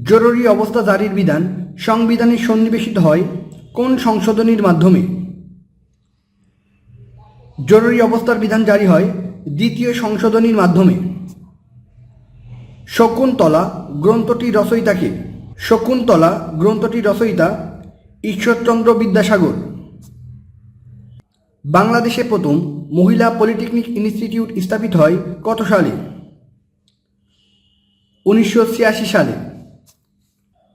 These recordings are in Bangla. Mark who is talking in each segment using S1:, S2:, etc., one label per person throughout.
S1: জরুরি অবস্থা জারির বিধান সংবিধানে সন্নিবেশিত হয় কোন সংশোধনীর মাধ্যমে? জরুরি অবস্থার বিধান জারি হয় দ্বিতীয় সংশোধনীর মাধ্যমে। শকুন্তলা গ্রন্থটি রচয়িতাকে। শকুন্তলা গ্রন্থটি রচয়িতা ঈশ্বরচন্দ্র বিদ্যাসাগর। বাংলাদেশে প্রথম মহিলা পলিটেকনিক ইনস্টিটিউট স্থাপিত হয় কত সালে? উনিশশো ছিয়াশি সালে।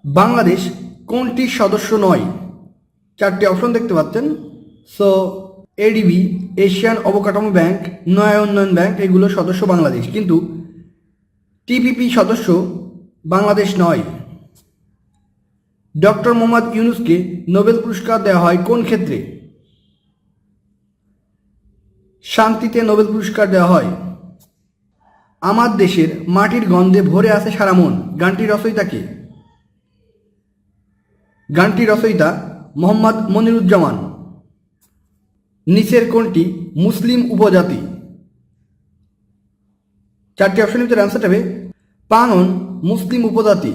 S1: বাংলাদেশ কোনটি সদস্য নয়? চারটি অপশন দেখতে পাচ্ছেন। সো এডিবি এশিয়ান অবকাঠামো ব্যাংক নয়া উন্নয়ন ব্যাংক এগুলো সদস্য বাংলাদেশ। কিন্তু টিপিপি সদস্য বাংলাদেশ নয়। ডক্টর মোহাম্মদ ইউনুসকে নোবেল পুরস্কার দেওয়া হয় কোন ক্ষেত্রে? শান্তিতে নোবেল পুরস্কার দেওয়া হয়। আমার দেশের মাটির গন্ধে ভরে আছে সারা মন। গানটি রচয়িতাকে গানটি রচয়িতা মোহাম্মদ মনিরুজ্জামান। নিচের কোনটি মুসলিম উপজাতি। চারটি অপশনের ভিতরে অ্যান্সার হবে, পানন মুসলিম উপজাতি।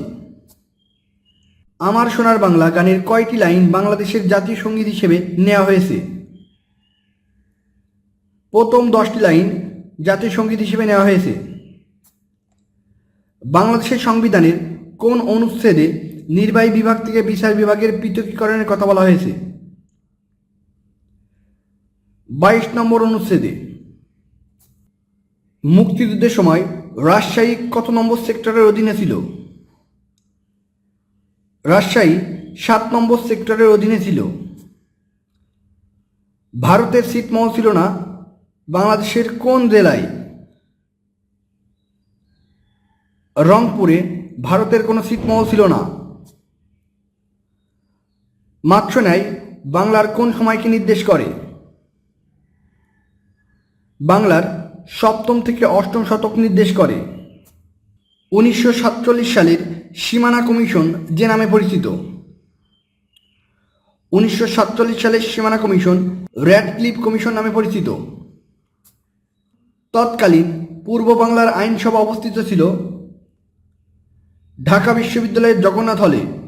S1: আমার সোনার বাংলা গানের কয়টি লাইন বাংলাদেশের জাতীয় সংগীত হিসেবে নেওয়া হয়েছে? প্রথম দশটি লাইন জাতীয় সংগীত হিসেবে নেওয়া হয়েছে। বাংলাদেশের সংবিধানের কোন অনুচ্ছেদে নির্বাহী বিভাগ থেকে বিচার বিভাগের পৃথকীকরণের কথা বলা হয়েছে। বাইশ নম্বর অনুচ্ছেদে। মুক্তিযুদ্ধের সময় রাজশাহী কত নম্বর সেক্টরের অধীনে ছিল? রাজশাহী সাত নম্বর সেক্টরের অধীনে ছিল। ভারতের ছিটমহল ছিল না, বাংলাদেশের কোন জেলায়? রংপুরে ভারতের কোনো ছিটমহল ছিল না। মাত্র ন্যায় বাংলার কোন সময়কে নির্দেশ করে? বাংলার সপ্তম থেকে অষ্টম শতক নির্দেশ করে। উনিশশো সাতচল্লিশ সালের সীমানা কমিশন যে নামে পরিচিত। উনিশশো সাতচল্লিশ সালের সীমানা কমিশন র্যাড ক্লিপ কমিশন নামে পরিচিত। তৎকালীন পূর্ব বাংলার আইনসভা অবস্থিত ছিল ঢাকা বিশ্ববিদ্যালয়ের জগন্নাথ হলে।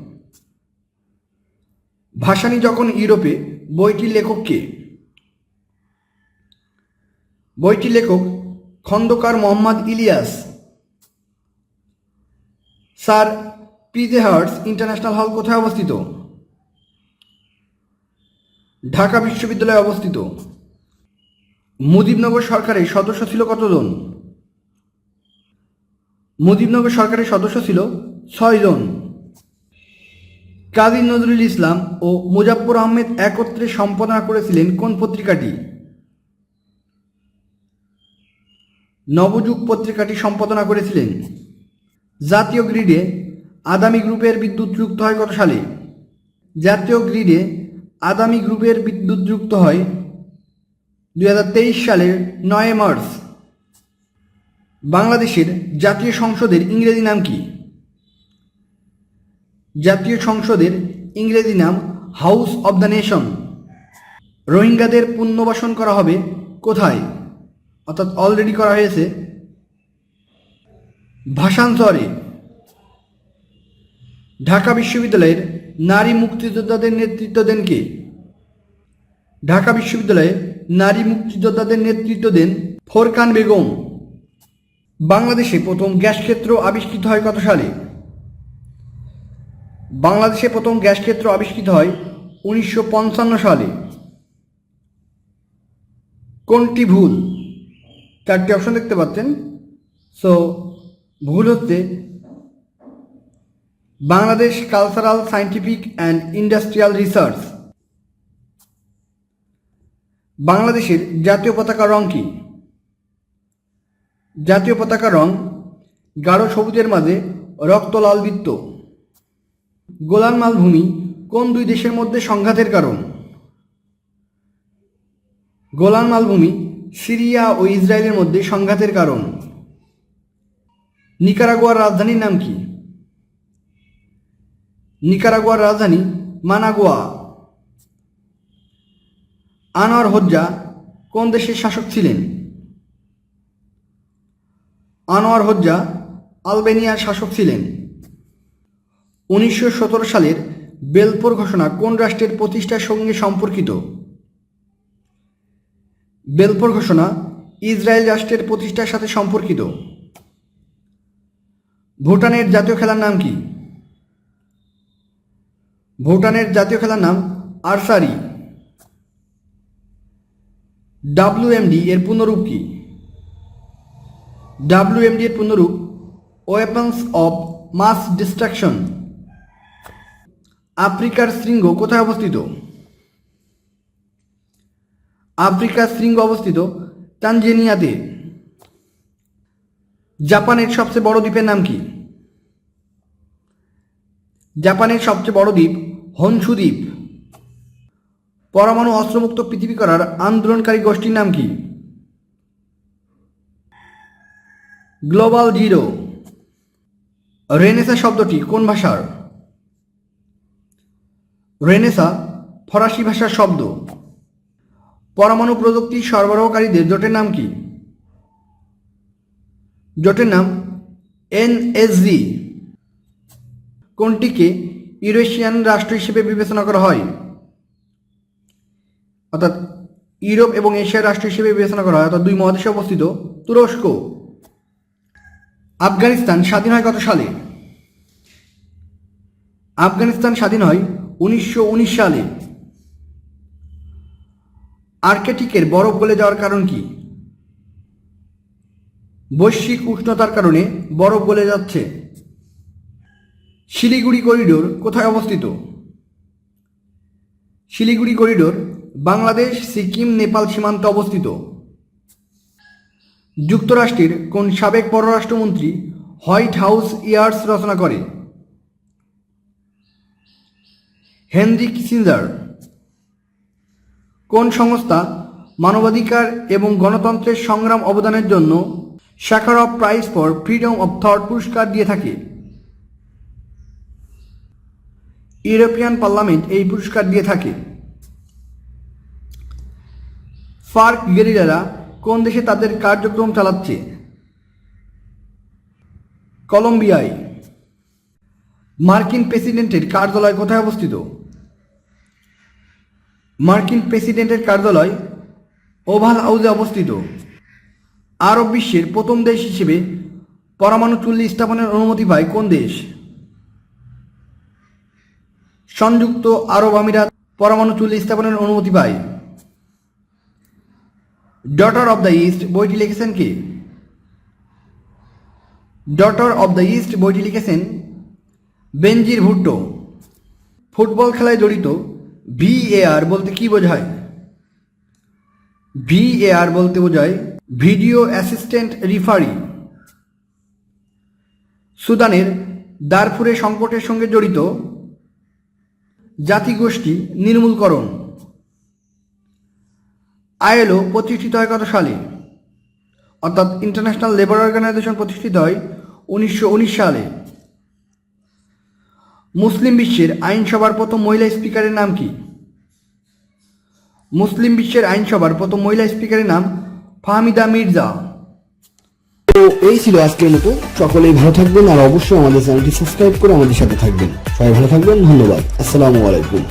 S1: ভাসানী যখন ইউরোপে, বইটির লেখককে বইটির লেখক Khandakar Mohammad Ilias. Sir P J Hartog international hall কোথায় অবস্থিত? ঢাকা বিশ্ববিদ্যালয়ে অবস্থিত। মুজিবনগর সরকারের সদস্য ছিল কতজন? মুজিবনগর সরকারের সদস্য ছিল ছয়জন। কাজী নজরুল ইসলাম ও মুজাফর আহমেদ একত্রে সম্পাদনা করেছিলেন কোন পত্রিকাটি? নবযুগ পত্রিকাটি সম্পাদনা করেছিলেন জাতীয় গ্রিডে আদামি গ্রুপের বিদ্যুৎ যুক্ত হয় কত সালে? জাতীয় গ্রিডে আদামি গ্রুপের বিদ্যুৎ যুক্ত হয় দু হাজার তেইশ সালের নয় মার্চ। বাংলাদেশের জাতীয় সংসদের ইংরেজি নাম কি? জাতীয় সংসদের ইংরেজি নাম হাউস অব দ্য নেশন। রোহিঙ্গাদের পুনর্বাসন করা হবে কোথায়? অর্থাৎ অলরেডি করা হয়েছে ভাষান্তরে ঢাকা বিশ্ববিদ্যালয়ের নারী মুক্তিযোদ্ধাদের নেতৃত্ব দেন কে? ঢাকা বিশ্ববিদ্যালয়ে নারী মুক্তিযোদ্ধাদের নেতৃত্ব দেন ফোরকান বেগম। বাংলাদেশে প্রথম গ্যাস ক্ষেত্র আবিষ্কৃত হয় কত সালে? বাংলাদেশে প্রথম গ্যাস ক্ষেত্র আবিষ্কৃত হয় উনিশশো পঞ্চান্ন সালে। কোনটি ভুল? চারটি অপশন দেখতে পাচ্ছেন। সো ভুল হচ্ছে Bangladesh cultural scientific and industrial research বাংলাদেশের জাতীয় পতাকা রং কি? জাতীয় পতাকা রং গাঢ় সবুজের মাঝে রক্ত লাল বৃত্ত। গোলান মালভূমি কোন দুই দেশের মধ্যে সংঘাতের কারণ? গোলান মালভূমি সিরিয়া ও ইসরায়েলের মধ্যে সংঘাতের কারণ। নিকারাগুয়ার রাজধানীর নাম কি? নিকারাগুয়ার রাজধানী মানাগুয়া। আনোয়ার হজ্জা কোন দেশের শাসক ছিলেন? আনোয়ার হজ্জা আলবেনিয়ার শাসক ছিলেন। উনিশশো সতেরো সালের বেলপোর ঘোষণা কোন রাষ্ট্রের প্রতিষ্ঠার সঙ্গে সম্পর্কিত? বেলপোর ঘোষণা ইসরায়েল রাষ্ট্রের প্রতিষ্ঠার সাথে সম্পর্কিত। ভুটানের জাতীয় খেলার নাম কি? ভুটানের জাতীয় খেলার নাম আরসারি। ডাব্লিউএমডি এর পূর্ণরূপ কি? ডাব্লিউএমডি এর পূর্ণরূপ ওয়েপন্স অফ মাস ডিস্ট্রাকশন। আফ্রিকার শৃঙ্গ কোথায় অবস্থিত? আফ্রিকার শৃঙ্গ অবস্থিত তানজেনিয়াতে। জাপানের সবচেয়ে বড় দ্বীপের নাম কি? জাপানের সবচেয়ে বড় দ্বীপ হনসু দ্বীপ। পরমাণু অস্ত্রমুক্ত পৃথিবী করার আন্দোলনকারী গোষ্ঠীর নাম কি? Global zero. রেনেসা শব্দটি কোন ভাষার? রেনেসা ফরাসি ভাষার শব্দ। পরমাণু প্রযুক্তি সরবরাহকারীদের জোটের নাম কি? জোটের নাম এনএসজি কোনটিকে ইউরেশিয়ান রাষ্ট্র হিসেবে বিবেচনা করা হয়? অর্থাৎ ইউরোপ এবং এশিয়ার রাষ্ট্র হিসেবে বিবেচনা করা হয়, অর্থাৎ দুই মহাদেশে অবস্থিত, তুরস্ক। আফগানিস্তান স্বাধীন হয় কত সালে? আফগানিস্তান স্বাধীন হয় উনিশশো উনিশ সালে। আর্কেটিকের বরফ গলে যাওয়ার কারণ কি? বৈশ্বিক উষ্ণতার কারণে বরফ গলে যাচ্ছে। শিলিগুড়ি করিডোর কোথায় অবস্থিত? শিলিগুড়ি করিডোর বাংলাদেশ, সিকিম, নেপাল সীমান্তে অবস্থিত। যুক্তরাষ্ট্রের কোন সাবেক পররাষ্ট্রমন্ত্রী হোয়াইট হাউস ইয়ার্স রচনা করে? Henry Kissinger. কোন সংস্থা মানবাধিকার এবং গণতন্ত্রের সংগ্রাম অবদানের জন্য Sakharov prize for freedom of thought পুরস্কার দিয়ে থাকে? ইউরোপিয়ান পার্লামেন্ট এই পুরস্কার দিয়ে থাকে। ফার্ক গেরিলারা কোন দেশে তাদের কার্যক্রম চালাচ্ছে? কলম্বিয়ায়। মার্কিন প্রেসিডেন্টের কার্যালয় কোথায় অবস্থিত? মার্কিন প্রেসিডেন্টের কার্যালয় ওভাল হাউসে অবস্থিত। আরব বিশ্বের প্রথম দেশ হিসেবে পরমাণু চুল্লি স্থাপনের অনুমতি পায় কোন দেশ? সংযুক্ত আরব আমিরাত পরমাণু চুল্লি স্থাপনের অনুমতি পায়। ডটার অব দ্য ইস্ট বইটি লিখেছেন কে? ডটার অব দ্য ইস্ট বইটি লিখেছেন বেনজির ভুট্টো। ফুটবল খেলায় জড়িত ভিএআর বলতে কি বোঝায়? ভিএআর বলতে বোঝায় ভিডিও অ্যাসিস্ট্যান্ট রিফারি। সুদানের দারফুরে সংকটের সঙ্গে জড়িত জাতিগোষ্ঠী নির্মূলকরণ। আইএলও প্রতিষ্ঠিত হয় কত সালে? অর্থাৎ ইন্টারন্যাশনাল লেবার অর্গানাইজেশন প্রতিষ্ঠিত হয় উনিশশো উনিশ সালে। মুসলিম বিশ্বের আইনসভার প্রথম মহিলা স্পিকারের নাম কি? মুসলিম বিশ্বের আইনসভার প্রথম মহিলা স্পিকারের নাম ফাহমিদা মির্জা।
S2: তো এই ছিল আজকের মতো। সকলেই ভালো থাকবেন আর অবশ্যই আমাদের চ্যানেলটি সাবস্ক্রাইব করে আমাদের সাথে থাকবেন। সবাই ভালো থাকবেন, ধন্যবাদ। আসসালামু আলাইকুম।